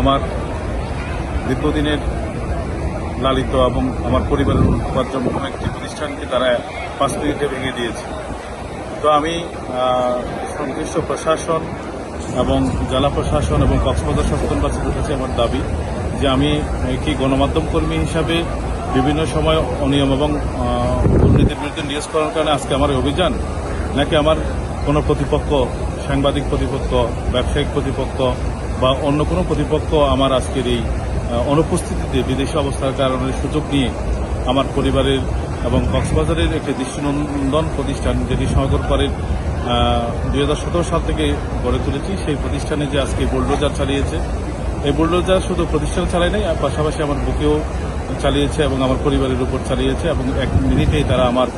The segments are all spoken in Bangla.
আমার দীর্ঘদিনের লালিত এবং আমার পরিবারের উপার্জন কোনো একটি প্রতিষ্ঠানকে তারা পাঁচ মিনিটে ভেঙে দিয়েছে। তো আমি সংশ্লিষ্ট প্রশাসন এবং জেলা প্রশাসন এবং কক্সবাজার সচেতনবাসীর কাছে আমার দাবি যে আমি একটি গণমাধ্যম কর্মী হিসাবে বিভিন্ন সময় অনিয়ম এবং দুর্নীতির বিরুদ্ধে নিউজ করার কারণে আজকে আমার অভিযান, নাকি আমার কোনো প্রতিপক্ষ, সাংবাদিক প্রতিপক্ষ, ব্যবসায়িক প্রতিপক্ষ বা অন্য কোনো প্রতিপক্ষ আমার আজকের এই অনুপস্থিতিতে বিদেশি অবস্থার কারণে সুযোগ নিয়ে আমার পরিবারের এবং কক্সবাজারের একটি দৃষ্টিনন্দন প্রতিষ্ঠান যেটি সহকরপাড়ের দুই হাজার সতেরো সাল থেকে গড়ে তুলেছি, সেই প্রতিষ্ঠানে যে আজকে বুলডোজার চালিয়েছে। এই বুলডোজার শুধু প্রতিষ্ঠান চালায় নাই পাশাপাশি আমার বুকেও চালিয়েছে এবং আমার পরিবারের উপর চালিয়েছে এবং এক মিনিটেই তারা আমার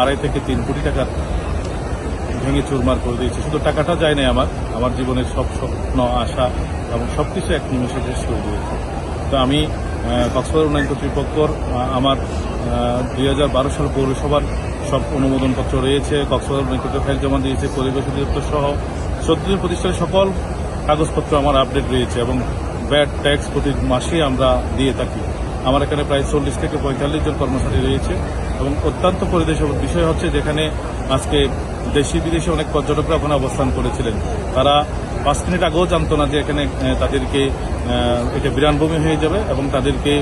আড়াই থেকে তিন কোটি টাকার ভেঙে চুরমার করে দিয়েছে। শুধু টাকাটা যায় নাই আমার আমার জীবনের সব স্বপ্ন, আশা এবং সব কিছু এক নিমেষে শেষ করে দিয়েছে তো আমি কক্সবাজার উন্নয়ন কর্তৃপক্ষর আমার দুই হাজার বারো সাল পৌরসভার সব অনুমোদনপত্র রয়েছে, কক্সবাজার উন্নয়ন কর্তৃপক্ষ জমা দিয়েছে, পরিবেশ অধিদপ্তর সহ চোদ্দটি প্রতিষ্ঠানের সকল কাগজপত্র আমার আপডেট রয়েছে এবং ব্যাড ট্যাক্স প্রতি মাসে আমরা দিয়ে থাকি। আমার এখানে প্রায় চল্লিশ থেকে পঁয়তাল্লিশ জন কর্মচারী রয়েছে এবং অত্যন্ত পরিবেশ বিষয় হচ্ছে যেখানে আজকে দেশি বিদেশে অনেক পর্যটকরা ওখানে অবস্থান করেছিলেন। তারা পাঁচ মিনিট আগেও জানত না যে এখানে তাদেরকে এটা বিরানভূমি হয়ে যাবে এবং তাদেরকে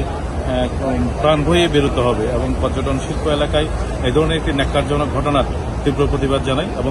প্রাণ ভয়ে বেরোতে হবে এবং পর্যটন শিল্প এলাকায় এ ধরনের একটি ন্যাক্কারজনক ঘটনার তীব্র প্রতিবাদ জানাই এবং